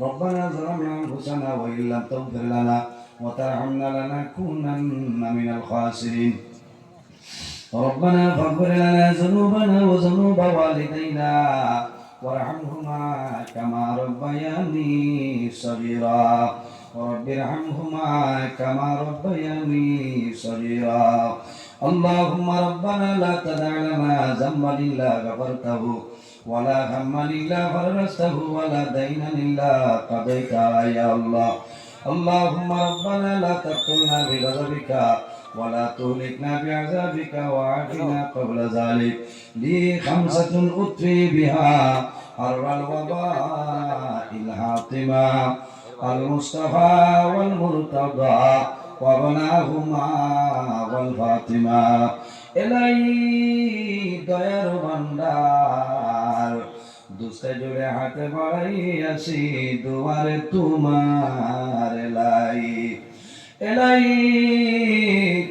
ربنا ظلمنا أنفسنا وإن لم تغفر لنا وترحمنا لنكونن من الخاسرين. ربنا فاغفر لنا ذنوبنا وذنوب والدينا وارحمهما كما ربياني صغيرا. ورب ارحمهما كما ربياني صغيرا. اللهم ربنا لا تدع لنا ذنبا إلا غفرته. ولا هما إلا فرجته ولا دينا إلا قضيته يا الله اللهم ربنا لا تقتلنا بغضبك ولا تهلكنا بعذابك وعافنا قبل ذلك لي خمسة أتري بها حر الوباء الحاطمة المصطفى والمرتضى وابناهما والفاطمة إلي دير بندار দুস্তে জুড়ে হাতে বাড়াই আসি দুয়ারে তোমার এলাই। এলাই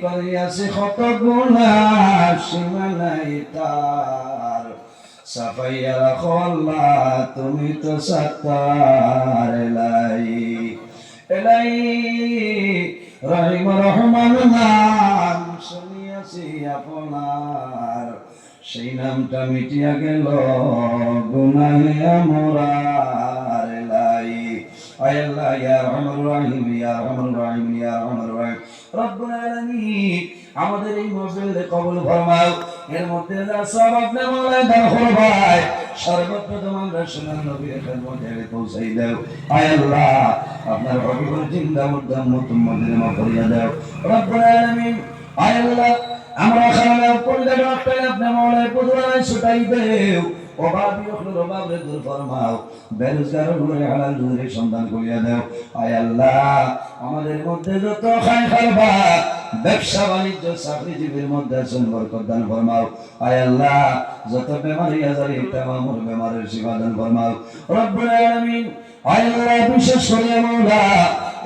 করিয়াছি কত গুণা সীমা নাই তার। সাফাইয়া রাখো আল্লাহ, তুমি তো সত্তার এলাই। এলাই রহিম রহমান নাম শুনিয়াছি আপনার। সেই নামটা মিটিয়া গেল, গুনাহে আয় আল্লাহ, ইয়া রহমান রহিম, ইয়া রহমান রহিম, ইয়া রহমান রহিম। রব্বুল আলামিন আমাদের এই মসজিদে কবুল ফরমাও। এর মধ্যে যা সর্বপ্রথম আমরা সুনান নবীর খেদমতে পৌঁছাই দাও। আল্লাহ, আপনার হবিবুল জিন্দা মুদ্দাম মুতুম মদিনা মাফরিয়া দাও। রব্বুল আলামিন আল্লাহ আমরা খানা পড়লে রাখতে আপনি মাওলায় পুদরায় ছুটাই দেও। অভাবী অখলুর অভাবে দূর ফরমাও। বেরোজগার ঘুরে হালাল ঘুরে সন্ধান করিয়া দাও। আয় আল্লাহ, আমাদের মধ্যে যত খাই খারবা ব্যবসা, বাণিজ্য, চাকরিজীবীর মধ্যে আছেন, বরকত দান ফরমাও। আয় আল্লাহ, যত বেমারি আজারি, তামামুর বেমারের সেবা দান ফরমাও। রব্বুল আলামিন, আয় আল্লাহ, বিশেষ করে মাওলা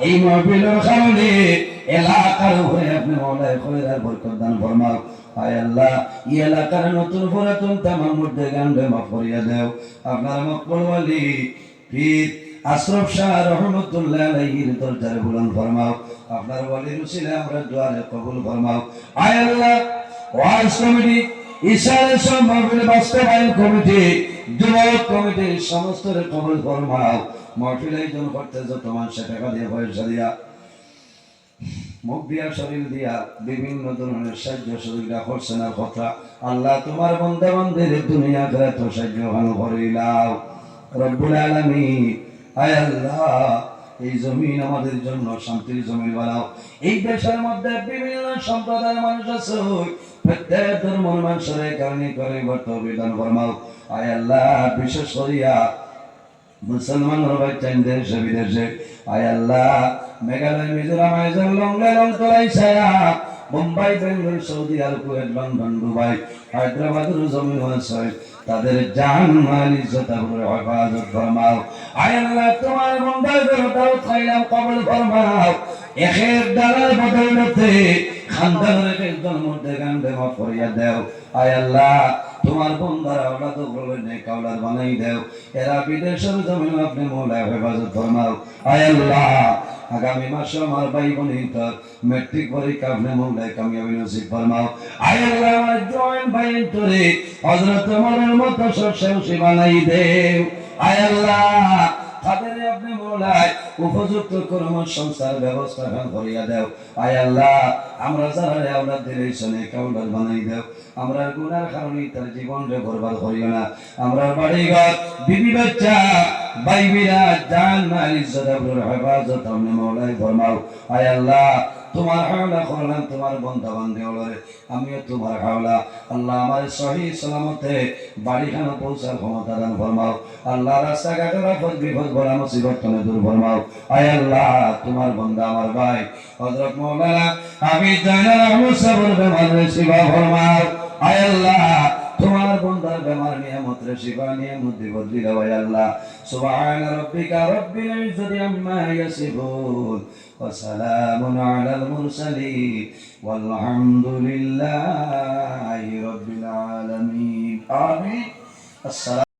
এই মহফিলের এলাকার উপরে আপনি মাওলায় খয়রার বরকত ফরমাও আয় আল্লাহ, এই এলাকার নতুন পুরাতন তামাম মধ্যে মাফ করিয়া দেও। আপনার মকবুল ওয়ালি পীর আশরফ শাহ রহমতুল্লাহ আলাইহির দরজারে বুলন ফরমাও আপনার ওয়ালির উসিলে আমরা দুয়ারে কবুল ফরমাও আয় আল্লাহ কমিটি, ইশারে মাহফিল বাস্তবায়ন কমিটি, যুবক কমিটির সমস্ত কবুল ফরমাও মাহফিল আয়োজন করতে যত মানুষের টাকা দিয়ে পয়সা দিয়া মুখ দিয়া শরীর দিয়া বিভিন্ন ধরনের সাহায্য সুবিধা করছে না কথা। আল্লাহ তোমার বন্ধে বন্ধের দুনিয়া করে তো সাহায্য ভালো করিলাও রব্বুল আলমী আয় আল্লাহ, এই জমিন আমাদের জন্য শান্তির জমি বানাও। এই দেশের মধ্যে বিভিন্ন সম্প্রদায়ের মানুষ আছে, প্রত্যেক ধর্মের মানুষের কারণে করে বিধান ফরমাও। আয় আল্লাহ, বিশেষ করিয়া মুসলমান বাচ্চান দেশে। বিদেশে আয় আল্লাহ মেঘালয় মিজোরাম আইজার লংলে লং তোলাই ছায়া Mumbai, Bengal, Saudi, Arab, Kuwait, London, Dubai হায়দ্রাবাদের জমি আছে তাদের জান, মাল, ইজ্জত করে হেফাজত ফরমাও। আয় আল্লাহ, তোমার বন্দার বেরোটাও খাইলাম, কবল ফরমাও। একের ডালার বদলতে খানদানের একজন মধ্যে গান্ডে মাফ করিয়া দেও। আয় আল্লাহ, তোমার বন্দার আওলাদ বলে নে কাওলার বানাই দেও। এরা বিদেশের জমিন আপনি মোলায় হেফাজত ফরমাও। আয় আল্লাহ আগামী মাসে আমার ভাই বোনিতার মেট্রিক পরীক্ষা, আপনি মোলায় কামিয়াবি নসিব ফরমাও। আয় জয়েন ভাই তোরে হজরত ওমরের মতো সব বানাই দেও। আয় আল্লাহ তাদের আপনি মোলায় উপযুক্ত কর্ম সংস্থার ব্যবস্থা করিয়া দেও। আয় আল্লাহ, আমরা যারা আওলাদ দিলে শোনে কাউলার বানাই দেও। আমরা গুনার কারণে তার জীবনকে বরবাদ করিও না। আমরা বাড়ি ঘর বিবি বাচ্চা বাইবিরা জান মাল ইজ্জত হেফাজত আপনি মৌলাই ফরমাও। আয় আল্লাহ তোমার হাওলা করলাম তোমার বন্ধা বান্ধে হলরে আমিও তোমার হাওলা। আল্লাহ আমার সহি সালামতে বাড়িখানে পৌঁছার ক্ষমতা দান ফরমাও। আল্লাহ রাস্তাঘাটের আপদ বিপদ বলা মুসিবত দূর ফরমাও। আয় আল্লাহ, তোমার বন্ধা আমার ভাই। হযরত মাওলানা আমি জানা মুসাফির বেমারে শিবা ফরমাও। আয় আল্লাহ তোমার বন্দার বেমার নিয়ামতরে শিফা নিয়ামত দিব দিলা ভাই আল্লাহ। সুবহান রাব্বিকা রাব্বিল ইজ্জতি আম্মা ইয়াসিফুন, ওয়া আলাল মুরসালিন, ওয়ালহামদুলিল্লাহি রাব্বিল আলামিন। আমিন। আসসালামু